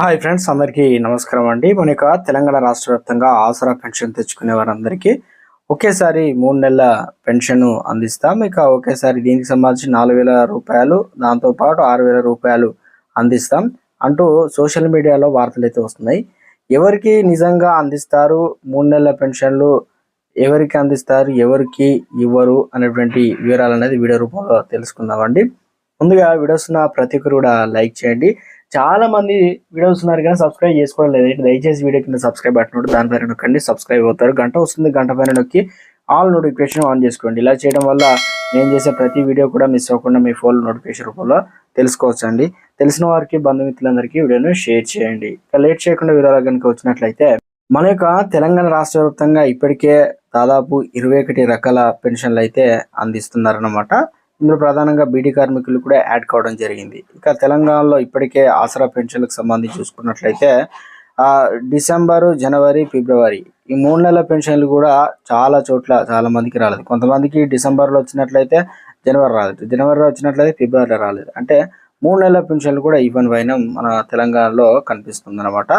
Hi friends అందరికీ నమస్కారం అండి. మన యొక్క తెలంగాణ రాష్ట్ర వ్యాప్తంగా ఆసరా పెన్షన్ తెచ్చుకునే వారందరికీ ఒకేసారి మూడు నెలల పెన్షన్ అందిస్తాం. ఇక ఒకేసారి దీనికి సంబంధించి నాలుగు వేల రూపాయలు దాంతోపాటు ఆరు వేల రూపాయలు అందిస్తాం అంటూ సోషల్ మీడియాలో వార్తలు అయితే వస్తున్నాయి. ఎవరికి నిజంగా అందిస్తారు మూడు నెలల పెన్షన్లు ఎవరికి అందిస్తారు ఎవరికి ఇవ్వరు అనేటువంటి వివరాలు అనేది వీడియో రూపంలో తెలుసుకుందామండి. ముందుగా వీడియోస్ ఉన్న ప్రతి ఒక్కరు కూడా లైక్ చేయండి. చాలా మంది వీడియోస్ ఉన్నారు కానీ సబ్స్క్రైబ్ చేసుకోవడం లేదు. దయచేసి వీడియో కింద సబ్స్క్రైబ్ బటన్ దాని దానిపైన నొక్కండి సబ్స్క్రైబ్ అవుతారు. గంట వస్తుంది గంట పైన నొక్కి ఆల్ నోటిఫికేషన్ ఆన్ చేసుకోండి. ఇలా చేయడం వల్ల నేను చేసే ప్రతి వీడియో కూడా మిస్ అవ్వకుండా మీ ఫోన్ నోటిఫికేషన్ రూపంలో తెలుసుకోవచ్చు అండి తెలిసిన వారికి బంధుమిత్రులందరికీ వీడియోను షేర్ చేయండి. లేట్ చేయకుండా వివరాలు కనుక వచ్చినట్లయితే మన యొక్క తెలంగాణ రాష్ట్ర వ్యాప్తంగా ఇప్పటికే దాదాపు ఇరవై ఒకటి రకాల పెన్షన్లు అయితే అందిస్తున్నారన్నమాట. ఇందులో ప్రధానంగా బీడీ కార్మికులు కూడా యాడ్ కావడం జరిగింది. ఇక తెలంగాణలో ఇప్పటికే ఆసరా పెన్షన్లకు సంబంధించి చూసుకున్నట్లయితే డిసెంబరు జనవరి ఫిబ్రవరి ఈ మూడు నెలల పెన్షన్లు కూడా చాలా చోట్ల చాలా మందికి రాలేదు. కొంతమందికి డిసెంబర్లో వచ్చినట్లయితే జనవరి రాలేదు. జనవరిలో వచ్చినట్లయితే ఫిబ్రవరిలో రాలేదు. అంటే మూడు నెలల పెన్షన్లు కూడా ఈవెన్ వైన మన తెలంగాణలో కనిపిస్తుంది అనమాట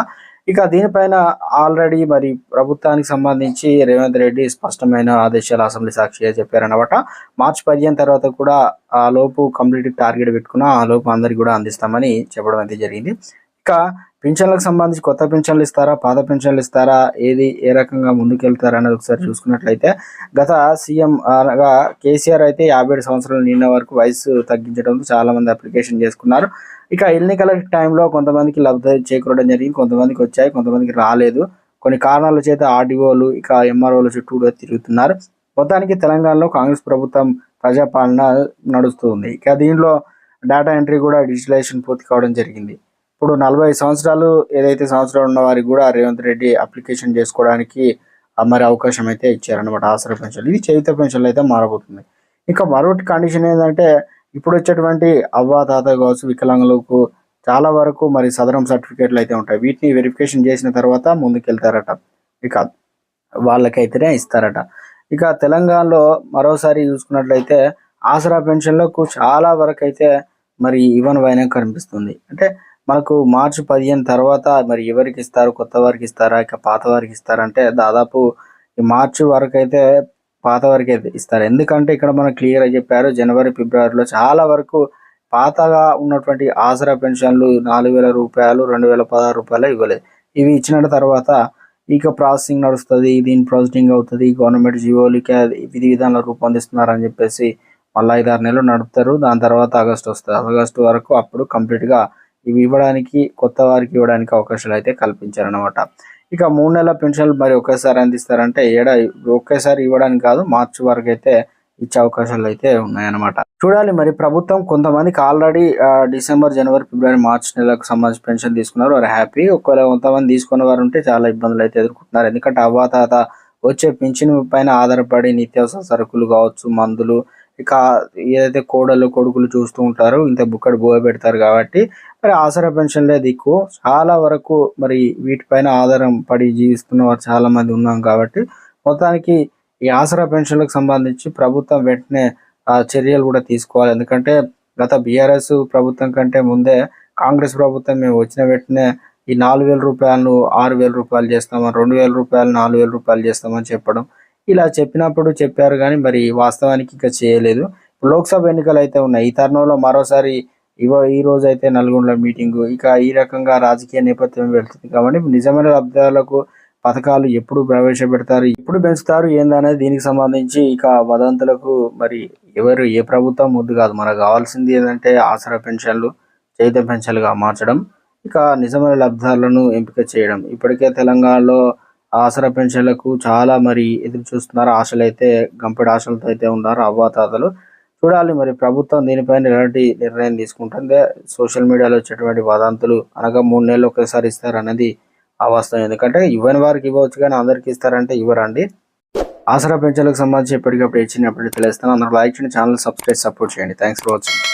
ఇక దీనిపైన ఆల్రెడీ మరి ప్రభుత్వానికి సంబంధించి రేవంత్ రెడ్డి స్పష్టమైన ఆదేశాలు అసెంబ్లీ సాక్షిగా చెప్పారనమాట మార్చి పదిహేను తర్వాత కూడా ఆ లోపు కంప్లీట్ టార్గెట్ పెట్టుకున్న ఆ లోపు అందరికి కూడా అందిస్తామని చెప్పడం అయితే జరిగింది. ఇక పింఛన్లకు సంబంధించి కొత్త పింఛన్లు ఇస్తారా పాత పింఛన్లు ఇస్తారా ఏది ఏ రకంగా ముందుకెళ్తారా అనేది ఒకసారి చూసుకున్నట్లయితే గత సీఎం అనగా కేసీఆర్ అయితే యాభై ఏడు సంవత్సరాలు నిన్న వరకు వయసు తగ్గించడంతో చాలా మంది అప్లికేషన్ చేసుకున్నారు. ఇక ఎన్నికల టైంలో కొంతమందికి లబ్ధి చేకూరడం జరిగింది కొంతమందికి వచ్చాయి కొంతమందికి రాలేదు. కొన్ని కారణాల చేత ఆర్డీఓలు ఇక ఎంఆర్ఓల చుట్టూ తిరుగుతున్నారు. మొత్తానికి తెలంగాణలో కాంగ్రెస్ ప్రభుత్వం ప్రజాపాలన నడుస్తుంది. ఇక దీనిలో డేటా ఎంట్రీ కూడా డిజిటలైజేషన్ పూర్తి కావడం జరిగింది. ఇప్పుడు నలభై సంవత్సరాలు ఏదైతే సంవత్సరాలు ఉన్న వారికి కూడా రేవంత్ రెడ్డి అప్లికేషన్ చేసుకోవడానికి మరి అవకాశం అయితే ఇచ్చారనమాట ఆసరా పెన్షన్ ఇది చేయుత పెన్షన్లు అయితే మారబోతుంది. ఇంకా మరొకటి కండిషన్ ఏంటంటే ఇప్పుడు వచ్చేటువంటి అవ్వ తాత కావచ్చు వికలాంగులకు చాలా వరకు మరి సదరం సర్టిఫికేట్లు అయితే ఉంటాయి. వీటిని వెరిఫికేషన్ చేసిన తర్వాత ముందుకెళ్తారట. ఇక వాళ్ళకైతేనే ఇస్తారట. ఇక తెలంగాణలో మరోసారి చూసుకున్నట్లయితే ఆసరా పెన్షన్లకు చాలా వరకు అయితే మరి ఇవ్వని వైన కనిపిస్తుంది. అంటే మనకు మార్చి పదిహేను తర్వాత మరి ఎవరికి ఇస్తారు కొత్త వారికి ఇస్తారా ఇక పాత వారికి ఇస్తారంటే దాదాపు ఈ మార్చి వరకు అయితే పాత వరకు అయితే ఇస్తారు. ఎందుకంటే ఇక్కడ మనకు క్లియర్గా చెప్పారు జనవరి ఫిబ్రవరిలో చాలా వరకు పాతగా ఉన్నటువంటి ఆసరా పెన్షన్లు నాలుగు వేల రూపాయలు రెండు వేల పదహారు రూపాయలు ఇవ్వలేదు. ఇవి ఇచ్చిన తర్వాత ఇక ప్రాసెసింగ్ నడుస్తుంది దీని ప్రాసెసింగ్ అవుతుంది గవర్నమెంట్ జియోలకి విధి విధానాలు రూపొందిస్తున్నారని చెప్పేసి మళ్ళీ ఐదారు నెలలు నడుపుతారు. దాని తర్వాత ఆగస్ట్ వస్తుంది. ఆగస్టు వరకు అప్పుడు కంప్లీట్గా ఇవి ఇవ్వడానికి కొత్త వారికి ఇవ్వడానికి అవకాశాలు అయితే కల్పించారనమాట ఇక మూడు నెలల పెన్షన్లు మరి ఒకేసారి అందిస్తారంటే ఏడా ఒకేసారి ఇవ్వడానికి కాదు మార్చి వరకు అయితే ఇచ్చే అవకాశాలు అయితే ఉన్నాయన్నమాట. చూడాలి మరి ప్రభుత్వం కొంతమందికి ఆల్రెడీ డిసెంబర్ జనవరి ఫిబ్రవరి మార్చ్ నెలకు సంబంధించి పెన్షన్ తీసుకున్నారు. వారు హ్యాపీ. ఒకవేళ కొంతమంది తీసుకున్న వారు ఉంటే చాలా ఇబ్బందులు అయితే ఎదుర్కొంటున్నారు. ఎందుకంటే అవ్వాతాత వచ్చే పెన్షన్ పైన ఆధారపడి నిత్యావసర సరుకులు కావచ్చు మందులు ఇక ఏదైతే కోడలు కొడుకులు చూస్తూ ఉంటారో ఇంత బుక్కడు బోయ పెడతారు కాబట్టి మరి ఆసరా పెన్షన్లే దిక్కు. చాలా వరకు మరి వీటిపైన ఆధారం పడి జీవిస్తున్న వారు చాలా మంది ఉన్నాం కాబట్టి మొత్తానికి ఈ ఆసరా పెన్షన్లకు సంబంధించి ప్రభుత్వం వెంటనే చర్యలు కూడా తీసుకోవాలి. ఎందుకంటే గత బీఆర్ఎస్ ప్రభుత్వం కంటే ముందే కాంగ్రెస్ ప్రభుత్వం మేము వచ్చిన వెంటనే ఈ నాలుగు వేల రూపాయలను ఆరు వేల రూపాయలు చేస్తామని రెండు వేల రూపాయలు నాలుగు వేల రూపాయలు చేస్తామని చెప్పడం ఇలా చెప్పినప్పుడు చెప్పారు కానీ మరి వాస్తవానికి ఇంకా చేయలేదు. లోక్సభ ఎన్నికలు అయితే ఉన్నాయి ఈ తరుణంలో మరోసారి ఇవ ఈ రోజు అయితే నల్గొండ మీటింగ్. ఇక ఈ రకంగా రాజకీయ నేపథ్యం వెళ్తుంది కాబట్టి నిజమైన లబ్ధాలకు పథకాలు ఎప్పుడు ప్రవేశపెడతారు ఎప్పుడు పెంచుతారు ఏందనేది దీనికి సంబంధించి ఇక వదంతులకు మరి ఎవరు ఏ ప్రభుత్వం ముద్దు కాదు. మనకు కావాల్సింది ఏంటంటే ఆసరా పెన్షన్లు చైత పెన్షన్లుగా మార్చడం ఇక నిజమైన లబ్ధాలను ఎంపిక చేయడం. ఇప్పటికే తెలంగాణలో ఆసరా పెన్షన్లకు చాలా మరి ఎదురు చూస్తున్నారు. ఆశలు అయితే గంపెడు ఆశలతో అయితే ఉన్నారు అవ్వాతాతలు. చూడాలి మరి ప్రభుత్వం దీనిపైన ఎలాంటి నిర్ణయం తీసుకుంటుంది. సోషల్ మీడియాలో వచ్చేటువంటి వదంతులు అనగా మూడు నెలలు ఒకేసారి ఇస్తారన్నది ఆ వాస్తవం. ఎందుకంటే ఇవ్వని వారికి ఇవ్వచ్చు కానీ అందరికి ఇస్తారంటే ఇవ్వరండి. ఆసరా పెన్షన్లకు సంబంధించి ఎప్పటికప్పుడు ఇచ్చినప్పుడు తెలుస్తాను. అందరూ లైక్ చేయండి ఛానల్ సబ్స్క్రైబ్ సపోర్ట్ చేయండి. Thanks for watching